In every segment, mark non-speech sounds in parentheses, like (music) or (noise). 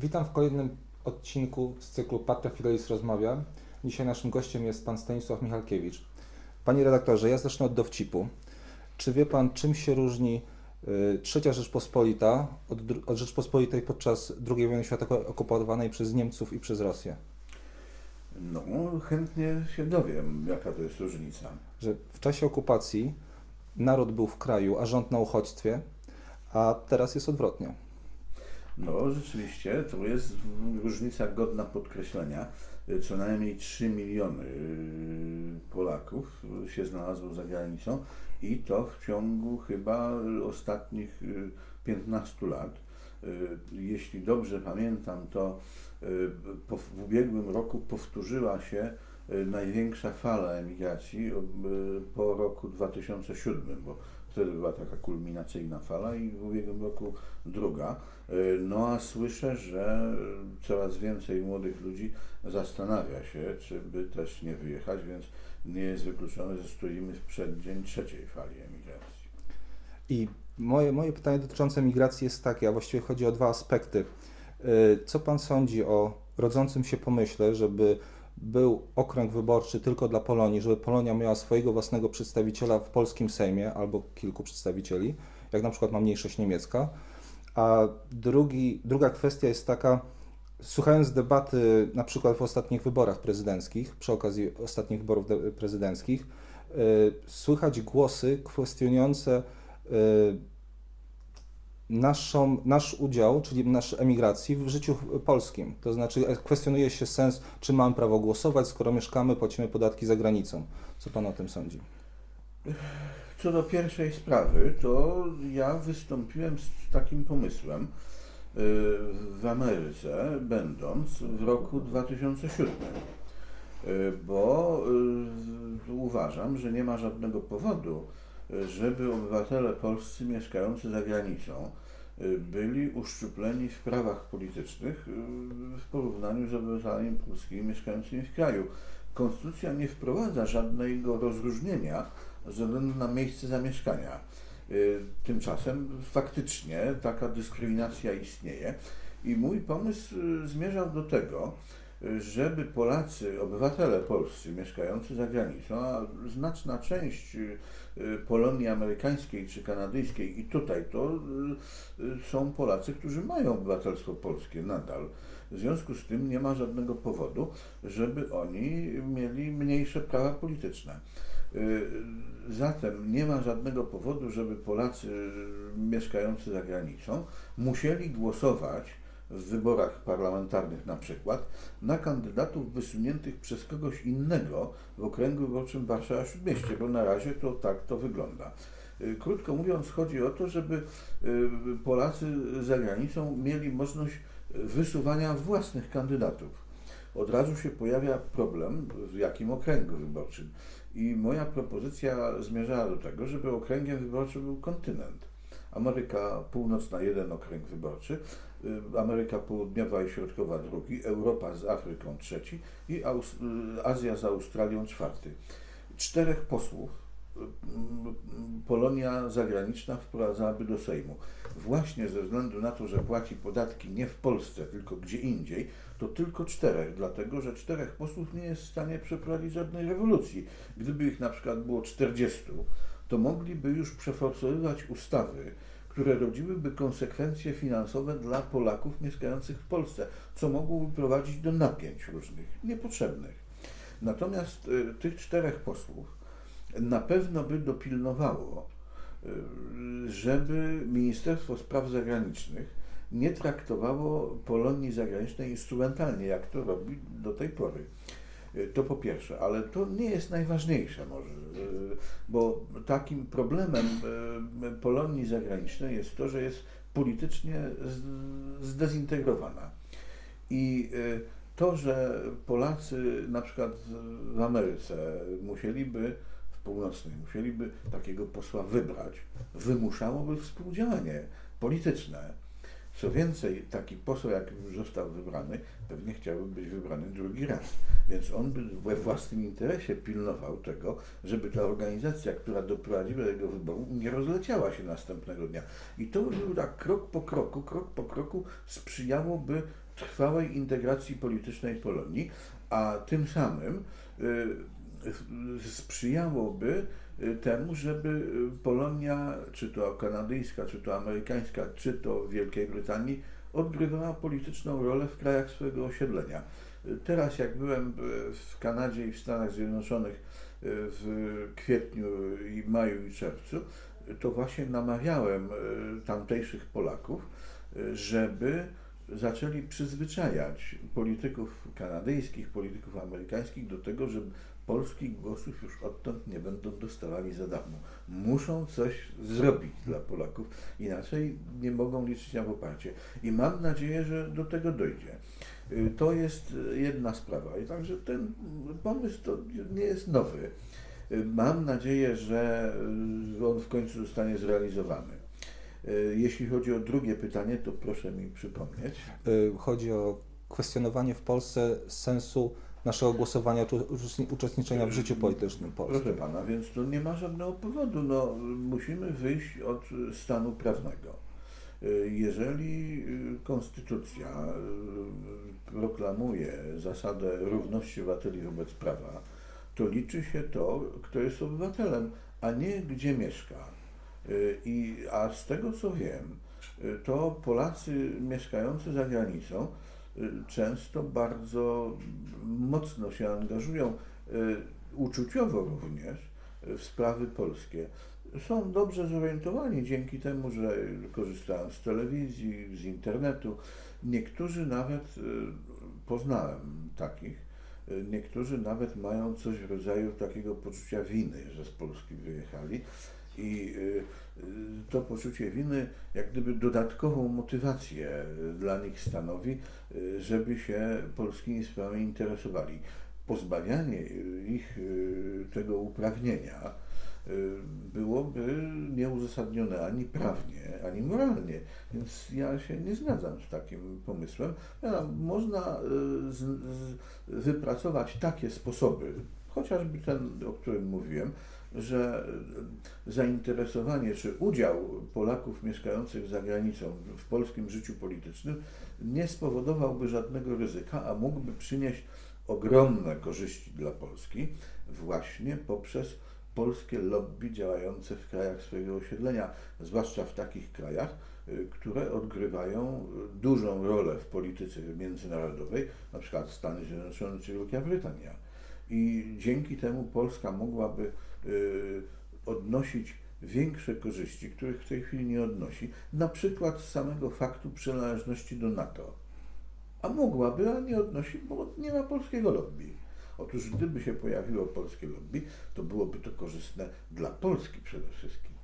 Witam w kolejnym odcinku z cyklu Patra Fidelis rozmawia. Dzisiaj naszym gościem jest pan Stanisław Michalkiewicz. Panie redaktorze, ja zacznę od dowcipu. Czy wie pan, czym się różni y, Trzecia Rzeczpospolita od, od Rzeczpospolitej podczas II wojny światowej okupowanej przez Niemców i przez Rosję? No, chętnie się dowiem, jaka to jest różnica. Że w czasie okupacji naród był w kraju, a rząd na uchodźstwie, a teraz jest odwrotnie. No, rzeczywiście, to jest różnica godna podkreślenia. Co najmniej 3 miliony y, Polaków się znalazło za granicą i to w ciągu chyba ostatnich y, 15 lat. Y, Jeśli dobrze pamiętam, to y, w ubiegłym roku powtórzyła się y, największa fala emigracji y, po roku 2007, bo wtedy była taka kulminacyjna fala i w ubiegłym roku druga. Y, No a słyszę, że coraz więcej młodych ludzi zastanawia się, czy by też nie wyjechać, więc nie jest wykluczone, że stoimy w przeddzień trzeciej fali emigracji. I moje, moje pytanie dotyczące migracji jest takie, a właściwie chodzi o dwa aspekty. Y, Co pan sądzi o rodzącym się pomyśle, żeby był okręg wyborczy tylko dla Polonii, żeby Polonia miała swojego własnego przedstawiciela w polskim Sejmie albo kilku przedstawicieli, jak na przykład ma mniejszość niemiecka. A drugi, druga kwestia jest taka, słuchając debaty na przykład w ostatnich wyborach prezydenckich, przy okazji ostatnich wyborów de- prezydenckich, y, słychać głosy kwestionujące y, naszą, nasz udział, czyli nasz emigracji w życiu polskim. To znaczy e, kwestionuje się sens, czy mamy prawo głosować, skoro mieszkamy, płacimy podatki za granicą. Co Pan o tym sądzi? Co do pierwszej sprawy, to ja wystąpiłem z takim pomysłem y, w Ameryce, będąc w roku 2007. Y, Bo y, uważam, że nie ma żadnego powodu, żeby obywatele polscy mieszkający za granicą y, byli uszczupleni w prawach politycznych y, w porównaniu z obywatelami polskimi mieszkającymi w kraju. Konstytucja nie wprowadza żadnego rozróżnienia ze względu na miejsce zamieszkania. Y, Tymczasem faktycznie taka dyskryminacja istnieje i mój pomysł zmierzał do tego, żeby Polacy, obywatele polscy mieszkający za granicą, a znaczna część y, y, Polonii amerykańskiej czy kanadyjskiej i tutaj to y, są Polacy, którzy mają obywatelstwo polskie nadal. W związku z tym nie ma żadnego powodu, żeby oni mieli mniejsze prawa polityczne. Zatem nie ma żadnego powodu, żeby Polacy mieszkający za granicą musieli głosować w wyborach parlamentarnych na przykład na kandydatów wysuniętych przez kogoś innego w okręgu wyborczym Warszawa Śródmieście, bo na razie to tak to wygląda. Y, Krótko mówiąc, chodzi o to, żeby y, Polacy za granicą mieli możliwość wysuwania własnych kandydatów. Od razu się pojawia problem, w jakim okręgu wyborczym. I moja propozycja zmierzała do tego, żeby okręgiem wyborczym był kontynent. Ameryka Północna jeden okręg wyborczy, Ameryka Południowa i Środkowa drugi, Europa z Afryką trzeci i Aus- y, Azja z Australią czwarty. Czterech posłów y, Polonia zagraniczna wprowadzałaby do Sejmu. Właśnie ze względu na to, że płaci podatki nie w Polsce, tylko gdzie indziej, to tylko czterech, dlatego że czterech posłów nie jest w stanie przeprowadzić żadnej rewolucji. Gdyby ich na przykład było 40, to mogliby już przeforsowywać ustawy, które rodziłyby konsekwencje finansowe dla Polaków mieszkających w Polsce, co mogłoby prowadzić do napięć różnych, niepotrzebnych. Natomiast y, tych czterech posłów na pewno by dopilnowało, y, żeby Ministerstwo Spraw Zagranicznych nie traktowało Polonii zagranicznej instrumentalnie, jak to robi do tej pory. Y, To po pierwsze, ale to nie jest najważniejsze może, y, bo takim problemem y, Polonii zagranicznej jest to, że jest politycznie zdezintegrowana. I to, że Polacy na przykład w Ameryce musieliby, w północnej, musieliby takiego posła wybrać, wymuszałoby współdziałanie polityczne. Co więcej, taki poseł, jak już został wybrany, pewnie chciałby być wybrany drugi raz. Więc on by we własnym interesie pilnował tego, żeby ta organizacja, która doprowadziła do jego wyboru, nie rozleciała się następnego dnia. I to by było tak krok po kroku, krok po kroku sprzyjałoby trwałej integracji politycznej Polonii, a tym samym y, sprzyjałoby temu, żeby y, Polonia, czy to kanadyjska, czy to amerykańska, czy to w Wielkiej Brytanii, odgrywała polityczną rolę w krajach swojego osiedlenia. Y, Teraz, jak byłem y, w Kanadzie i w Stanach Zjednoczonych y, w kwietniu i maju i czerwcu, y, to właśnie namawiałem y, tamtejszych Polaków, y, żeby zaczęli przyzwyczajać polityków kanadyjskich, polityków amerykańskich do tego, że polskich głosów już odtąd nie będą dostawali za darmo. Muszą coś zrobić dla Polaków, inaczej nie mogą liczyć na poparcie. I mam nadzieję, że do tego dojdzie. Y, To jest jedna sprawa. I także ten pomysł to nie jest nowy. Y, Mam nadzieję, że y, on w końcu zostanie zrealizowany. Jeśli chodzi o drugie pytanie, to proszę mi przypomnieć. Chodzi o kwestionowanie w Polsce sensu naszego głosowania, uczestniczenia w życiu politycznym Polski. Proszę pana, więc to nie ma żadnego powodu. No, musimy wyjść od stanu prawnego. Jeżeli y, konstytucja y, proklamuje zasadę równości obywateli wobec prawa, to liczy się to, kto jest obywatelem, a nie gdzie mieszka. Y, I, a z tego co wiem, to Polacy mieszkający za granicą często bardzo mocno się angażują, y, uczuciowo również, y, w sprawy polskie. Są dobrze zorientowani dzięki temu, że korzystają z telewizji, z internetu. Niektórzy nawet, y, poznałem takich, y, niektórzy nawet mają coś w rodzaju takiego poczucia winy, że z Polski wyjechali. I y, y, to poczucie winy jak gdyby dodatkową motywację y, dla nich stanowi, żeby się polskimi sprawami interesowali. Pozbawianie ich tego uprawnienia byłoby nieuzasadnione ani prawnie, ani moralnie. Więc ja się nie zgadzam z takim pomysłem. Można wypracować takie sposoby, chociażby ten, o którym mówiłem, że y, zainteresowanie czy udział Polaków mieszkających za granicą w polskim życiu politycznym nie spowodowałby żadnego ryzyka, a mógłby przynieść ogromne korzyści dla Polski właśnie poprzez polskie lobby działające w krajach swojego osiedlenia, zwłaszcza w takich krajach, y, które odgrywają dużą rolę w polityce międzynarodowej, na przykład Stany Zjednoczone czy Wielka Brytania. I dzięki temu Polska mogłaby odnosić większe korzyści, których w tej chwili nie odnosi, na przykład z samego faktu przynależności do NATO. A mogłaby, a nie odnosi, bo nie ma polskiego lobby. Otóż gdyby się pojawiło polskie lobby, to byłoby to korzystne dla Polski przede wszystkim.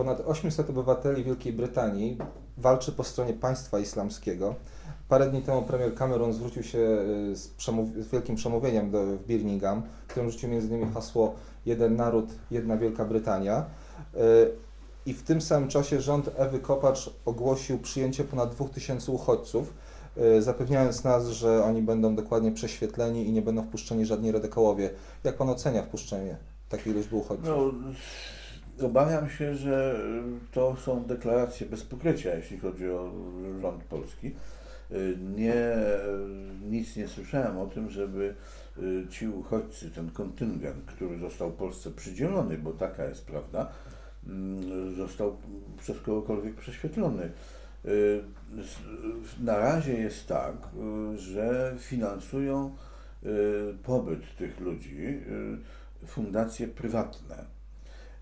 Ponad 800 obywateli Wielkiej Brytanii walczy po stronie państwa islamskiego. Parę dni temu premier Cameron zwrócił się y, z, przemów- z wielkim przemówieniem do, w Birmingham, w którym rzucił m.in. hasło Jeden naród, jedna Wielka Brytania. Y, I w tym samym czasie rząd Ewy Kopacz ogłosił przyjęcie ponad 2000 uchodźców, y, zapewniając nas, że oni będą dokładnie prześwietleni i nie będą wpuszczeni żadni radykałowie. Jak pan ocenia wpuszczenie takiej liczby uchodźców? No, obawiam się, że to są deklaracje bez pokrycia, jeśli chodzi o rząd polski. Nie, nic nie słyszałem o tym, żeby ci uchodźcy, ten kontyngent, który został Polsce przydzielony, bo taka jest prawda, mm, został przez kogokolwiek prześwietlony. Na razie jest tak, że finansują pobyt tych ludzi fundacje prywatne.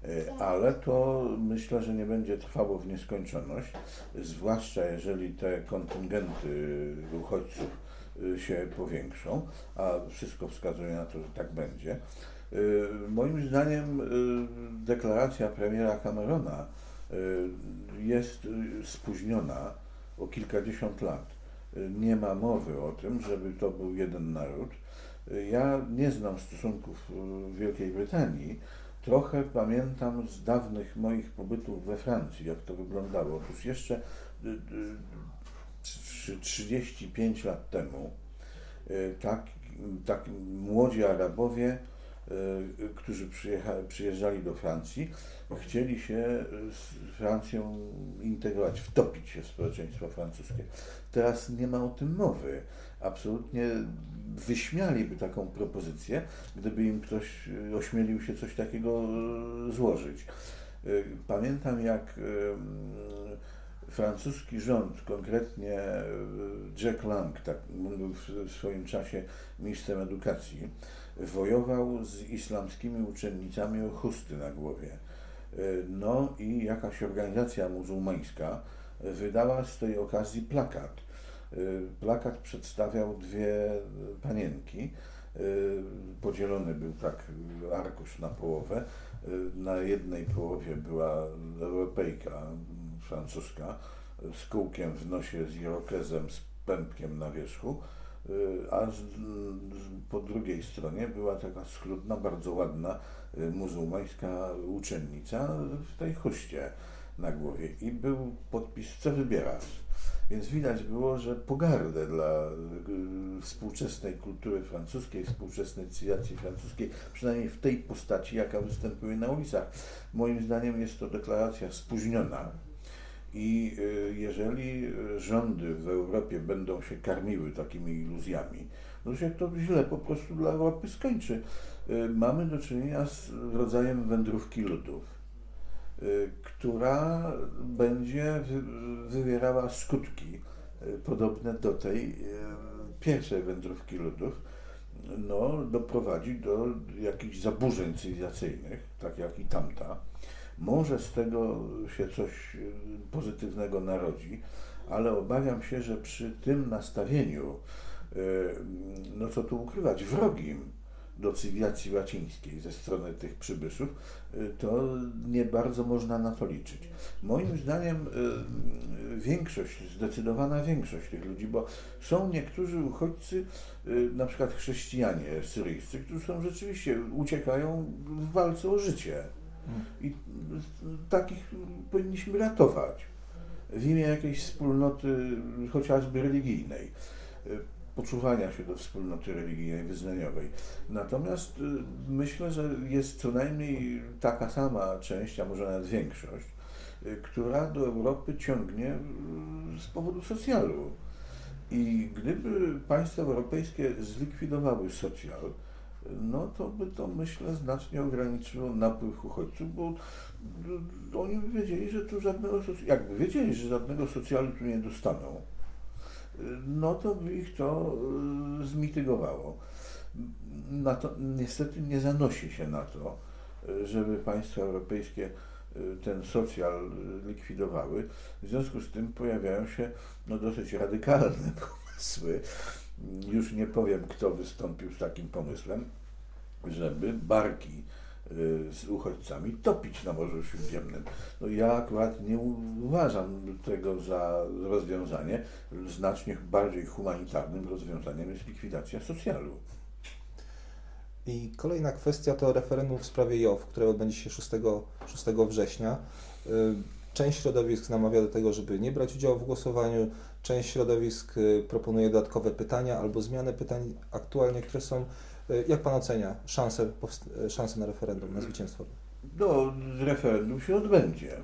E, Ale to myślę, że nie będzie trwało w nieskończoność, zwłaszcza jeżeli te kontyngenty uchodźców y, się powiększą, a wszystko wskazuje na to, że tak będzie. Y, Moim zdaniem y, deklaracja premiera Camerona y, jest spóźniona o kilkadziesiąt lat. Nie ma mowy o tym, żeby to był jeden naród. Ja nie znam stosunków Wielkiej Brytanii. Trochę pamiętam z dawnych moich pobytów we Francji, jak to wyglądało. Otóż jeszcze y, y, trzy- 35 lat temu y, tak, tak młodzi Arabowie y, którzy przyjeżdżali do Francji, chcieli się z Francją integrować, wtopić się w społeczeństwo francuskie. Teraz nie ma o tym mowy. Absolutnie wyśmialiby taką propozycję, gdyby im ktoś y, ośmielił się coś takiego y, złożyć. Y, Pamiętam jak francuski rząd, konkretnie Jack Lang, tak był w swoim czasie ministrem edukacji, wojował z islamskimi uczennicami o chusty na głowie. No i jakaś organizacja muzułmańska wydała z tej okazji plakat. Y, Plakat przedstawiał dwie panienki. Y, Podzielony był tak arkusz na połowę. Y, Na jednej połowie była Europejka francuska z kółkiem w nosie, z irokezem, z pępkiem na wierzchu, a z, po drugiej stronie była taka schludna, bardzo ładna muzułmańska uczennica w tej chuście na głowie i był podpis co wybierasz. Więc widać było, że pogardę dla y, współczesnej kultury francuskiej, współczesnej cywilizacji francuskiej, przynajmniej w tej postaci, jaka występuje na ulicach. Moim zdaniem jest to deklaracja spóźniona. I y, jeżeli y, rządy w Europie będą się karmiły takimi iluzjami, no się to źle po prostu dla Europy skończy. Mamy do czynienia z rodzajem wędrówki ludów która będzie wy- wywierała skutki y, podobne do tej y, pierwszej wędrówki ludów. No, doprowadzi do jakichś zaburzeń cywilizacyjnych, tak jak i tamta. Może z tego się coś y, pozytywnego narodzi, ale obawiam się, że przy tym nastawieniu, y, no co tu ukrywać, wrogim do cywilizacji łacińskiej ze strony tych przybyszów, y, to nie bardzo można na to liczyć. Moim zdaniem y, y, większość, zdecydowana większość tych ludzi, bo są niektórzy uchodźcy, na przykład chrześcijanie syryjscy, którzy są rzeczywiście, uciekają w walce o życie. I y, takich powinniśmy ratować w imię jakiejś wspólnoty, chociażby religijnej, poczuwania się do wspólnoty religijnej, wyznaniowej. Natomiast y, myślę, że jest co najmniej taka sama część, a może nawet większość, y, która do Europy ciągnie y, z powodu socjalu. I gdyby państwa europejskie zlikwidowały socjal, no to by to myślę znacznie ograniczyło napływ uchodźców, bo oni by wiedzieli, że tu żadnego jakby wiedzieli, że żadnego socjalu tu nie dostaną, no to ich to y, zmitygowało. To, niestety nie zanosi się na to, żeby państwa europejskie y, ten socjal y, likwidowały. W związku z tym pojawiają się no, dosyć radykalne (laughs) pomysły. Już nie powiem, kto wystąpił z takim pomysłem, żeby barki z uchodźcami topić na Morzu Śródziemnym. No ja akurat nie uważam tego za rozwiązanie. Znacznie bardziej humanitarnym rozwiązaniem jest likwidacja socjalu. I kolejna kwestia to referendum w sprawie JOW, które odbędzie się 6, 6 września. Y, Część środowisk namawia do tego, żeby nie brać udziału w głosowaniu. Część środowisk y, proponuje dodatkowe pytania albo zmianę pytań aktualnie, które są. Y, Jak Pan ocenia szanse na referendum, na zwycięstwo? No, referendum się odbędzie.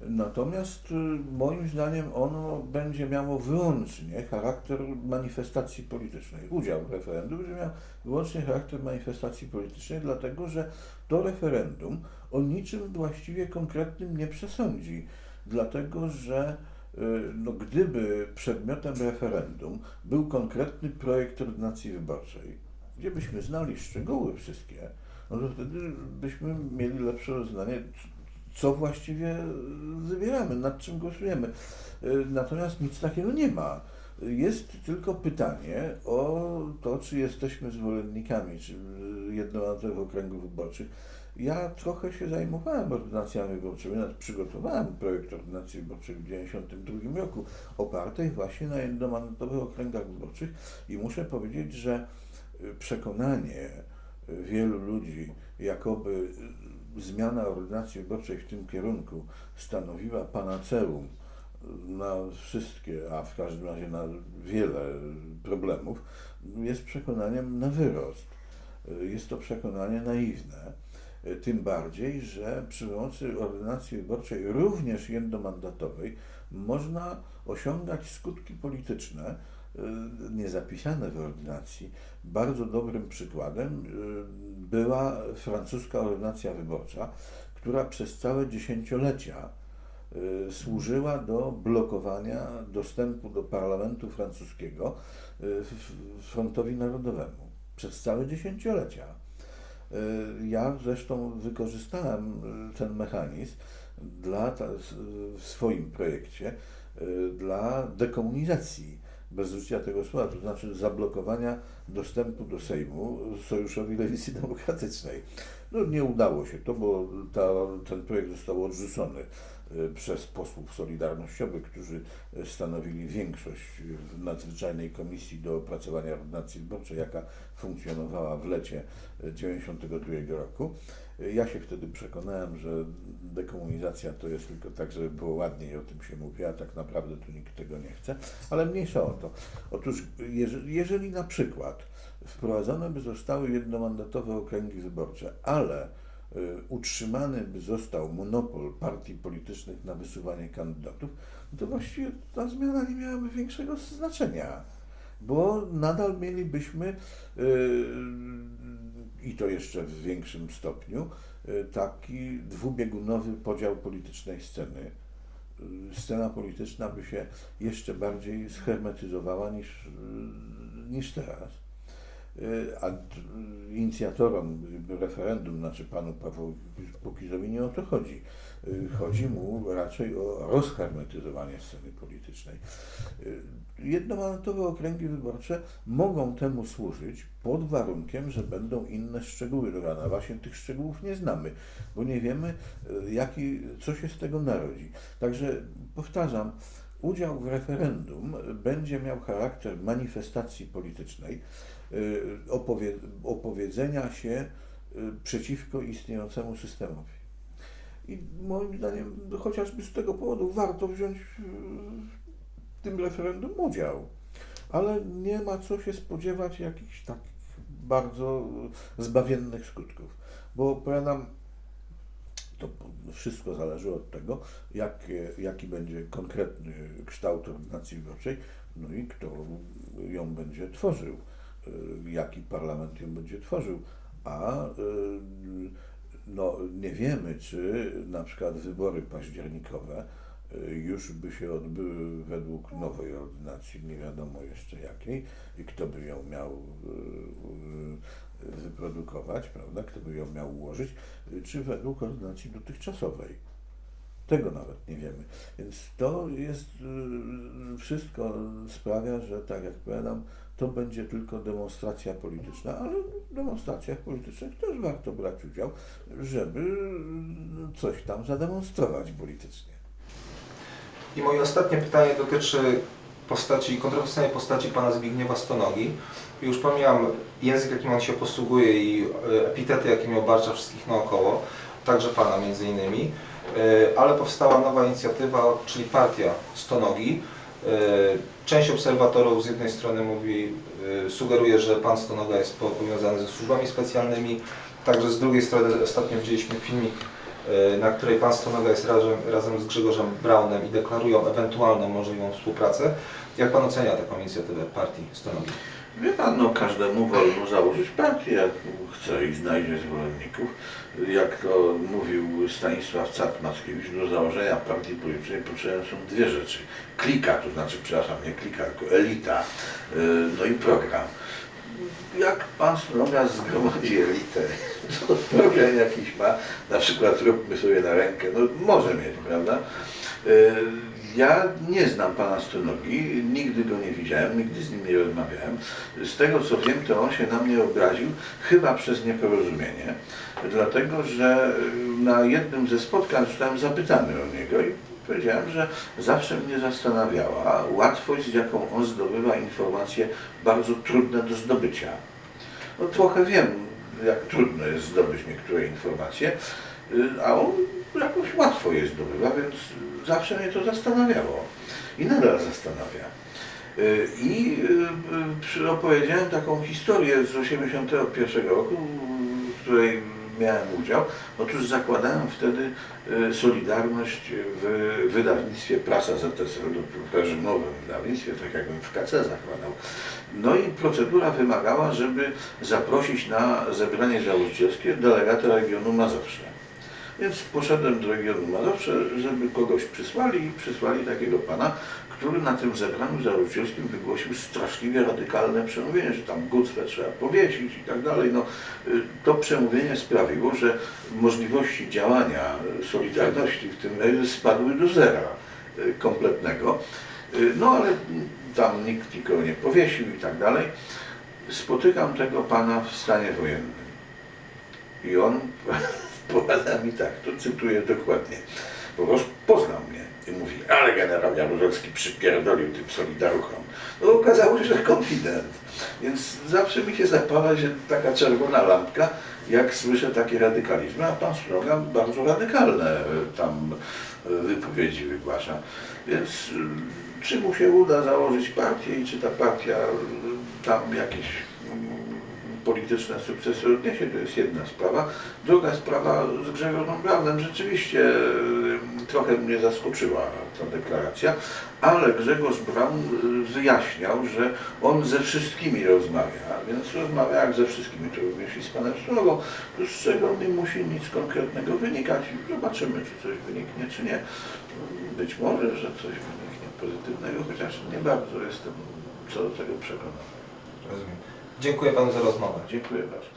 Natomiast y, moim zdaniem ono będzie miało wyłącznie charakter manifestacji politycznej. Udział w referendum będzie miał wyłącznie charakter manifestacji politycznej, dlatego że to referendum o niczym właściwie konkretnym nie przesądzi. Dlatego, że y, no, gdyby przedmiotem referendum był konkretny projekt ordynacji wyborczej, gdzie byśmy znali szczegóły wszystkie, no to wtedy byśmy mieli lepsze rozeznanie, co właściwie wybieramy, nad czym głosujemy. Y, Natomiast nic takiego nie ma. Jest tylko pytanie o to, czy jesteśmy zwolennikami czy y, jednomandatowych okręgów wyborczych. Ja trochę się zajmowałem ordynacjami wyborczymi, nawet przygotowałem projekt ordynacji wyborczej w 1992 roku, opartej właśnie na jednomandatowych okręgach wyborczych i muszę powiedzieć, że przekonanie wielu ludzi, jakoby zmiana ordynacji wyborczej w tym kierunku stanowiła panaceum na wszystkie, a w każdym razie na wiele problemów, jest przekonaniem na wyrost. Jest to przekonanie naiwne. Tym bardziej, że przy pomocy ordynacji wyborczej, również jednomandatowej, można osiągać skutki polityczne y, niezapisane w ordynacji. Bardzo dobrym przykładem y, była francuska ordynacja wyborcza, która przez całe dziesięciolecia y, służyła do blokowania dostępu do parlamentu francuskiego frontowi narodowemu przez całe dziesięciolecia. Ja zresztą wykorzystałem ten mechanizm dla, w swoim projekcie y, dla dekomunizacji, bez użycia tego słowa, to znaczy zablokowania dostępu do Sejmu Sojuszowi Lewicy Demokratycznej. No nie udało się to, bo ta, ten projekt został odrzucony y, przez posłów solidarnościowych, którzy stanowili większość w nadzwyczajnej komisji do opracowania ordynacji wyborczej, jaka funkcjonowała w lecie 1992 roku. Ja się wtedy przekonałem, że dekomunizacja to jest tylko tak, żeby było ładniej, o tym się mówi, a tak naprawdę tu nikt tego nie chce, ale mniejsza o to. Otóż jeżeli, jeżeli na przykład wprowadzone by zostały jednomandatowe okręgi wyborcze, ale y, utrzymany by został monopol partii politycznych na wysuwanie kandydatów, to właściwie ta zmiana nie miałaby większego znaczenia, bo nadal mielibyśmy y, i to jeszcze w większym stopniu y, taki dwubiegunowy podział politycznej sceny. Scena polityczna by się jeszcze bardziej schermetyzowała niż, niż teraz. Y, A d- inicjatorom referendum, znaczy panu Pawłowi Kukizowi nie o to chodzi. Y, Chodzi mu raczej o rozhermetyzowanie sceny politycznej. Y, Jednomandatowe okręgi wyborcze mogą temu służyć pod warunkiem, że będą inne szczegóły dodane. Właśnie tych szczegółów nie znamy, bo nie wiemy, y, jaki, co się z tego narodzi. Także powtarzam, udział w referendum będzie miał charakter manifestacji politycznej, y, opowie, opowiedzenia się y, przeciwko istniejącemu systemowi. I moim zdaniem chociażby z tego powodu warto wziąć y, w tym referendum udział. Ale nie ma co się spodziewać jakichś takich bardzo zbawiennych skutków. Bo powiadam, to wszystko zależy od tego, jak, jaki będzie konkretny kształt ordynacji wyborczej, no i kto ją będzie tworzył, y, jaki parlament ją będzie tworzył. A y, no, nie wiemy, czy na przykład wybory październikowe y, już by się odbyły według nowej ordynacji, nie wiadomo jeszcze jakiej, i kto by ją miał wyprodukować, prawda, kto by ją miał ułożyć, czy według ordynacji dotychczasowej. Tego nawet nie wiemy. Więc to jest, y, wszystko sprawia, że tak jak powiadam, to będzie tylko demonstracja polityczna, ale w demonstracjach politycznych też warto brać udział, żeby y, coś tam zademonstrować politycznie. I moje ostatnie pytanie dotyczy postaci, kontrowersyjnej postaci pana Zbigniewa Stonogi. Już pomijam język, jakim on się posługuje i e, epitety, jakimi obarcza wszystkich naokoło, także pana między innymi, E, ale powstała nowa inicjatywa, czyli partia Stonogi. E, Część obserwatorów z jednej strony mówi, sugeruje, że pan Stonoga jest po- powiązany ze służbami specjalnymi, także z drugiej strony ostatnio widzieliśmy filmik na której pan Stonoga jest razem, razem z Grzegorzem Braunem i deklarują ewentualną możliwą współpracę. Jak pan ocenia taką inicjatywę partii Stonogi? Wie pan, no każdemu wolno założyć partię, jak chce i znajdzie zwolenników. Jak to mówił Stanisław Cat-Mackiewicz, do założenia partii politycznej potrzebne są dwie rzeczy. Klika, to znaczy, przepraszam, nie klika, tylko elita, yy, no i program. Jak pan Sloga zgromadzi elitę, to program jakiś ma, na przykład róbmy sobie na rękę, no może mieć, prawda? Yy, Ja nie znam pana Stonogi, nigdy go nie widziałem, nigdy z nim nie rozmawiałem. Z tego co wiem, to on się na mnie obraził chyba przez nieporozumienie, dlatego że na jednym ze spotkań zostałem zapytany o niego i powiedziałem, że zawsze mnie zastanawiała łatwość, z jaką on zdobywa informacje bardzo trudne do zdobycia. No trochę wiem, jak trudno jest zdobyć niektóre informacje, y, a on jakoś łatwo je zdobywa, więc zawsze mnie to zastanawiało i nadal zastanawia. Y, I y, opowiedziałem taką historię z 81 roku, w której miałem udział. Otóż zakładałem wtedy y, Solidarność w wydawnictwie Prasa ZSR, w reżimowym wydawnictwie, tak jakbym w KC zakładał. No i procedura wymagała, żeby zaprosić na zebranie założycielskie delegata regionu Mazowsza. Więc poszedłem do regionu Mazowsza, żeby kogoś przysłali i przysłali takiego pana, który na tym zebraniu założycielskim wygłosił straszliwie radykalne przemówienie, że tam gucwę trzeba powiesić i tak dalej. No, y, to przemówienie sprawiło, że możliwości działania Solidarności w tym rejonie spadły do zera y, kompletnego. Y, No ale tam nikt nikogo nie powiesił i tak dalej. Spotykam tego pana w stanie wojennym. I on (laughs) powiada mi tak, to cytuję dokładnie. Po prostu poznał mnie i mówi, ale generał Jaruzelski przypierdolił tym Solidaruchom. No okazało się, że konfident. Więc zawsze mi się zapala się taka czerwona lampka, jak słyszę takie radykalizmy, a pan Sroga bardzo radykalne e, tam e, wypowiedzi wygłasza. Więc e, czy mu się uda założyć partię i czy ta partia tam jakieś polityczne sukcesy odniesie, to jest jedna sprawa. Druga sprawa z Grzegorzem Branem. Rzeczywiście trochę mnie zaskoczyła ta deklaracja, ale Grzegorz Braun e, wyjaśniał, że on ze wszystkimi rozmawia, więc rozmawia jak ze wszystkimi, to również i z panem Strogą, z czego nie musi nic konkretnego wynikać. Zobaczymy, czy coś wyniknie, czy nie. Być może, że coś wyniknie pozytywnego, chociaż nie bardzo jestem co do tego przekonany. Rozumiem. Dziękuję panu za rozmowę. Dziękuję bardzo.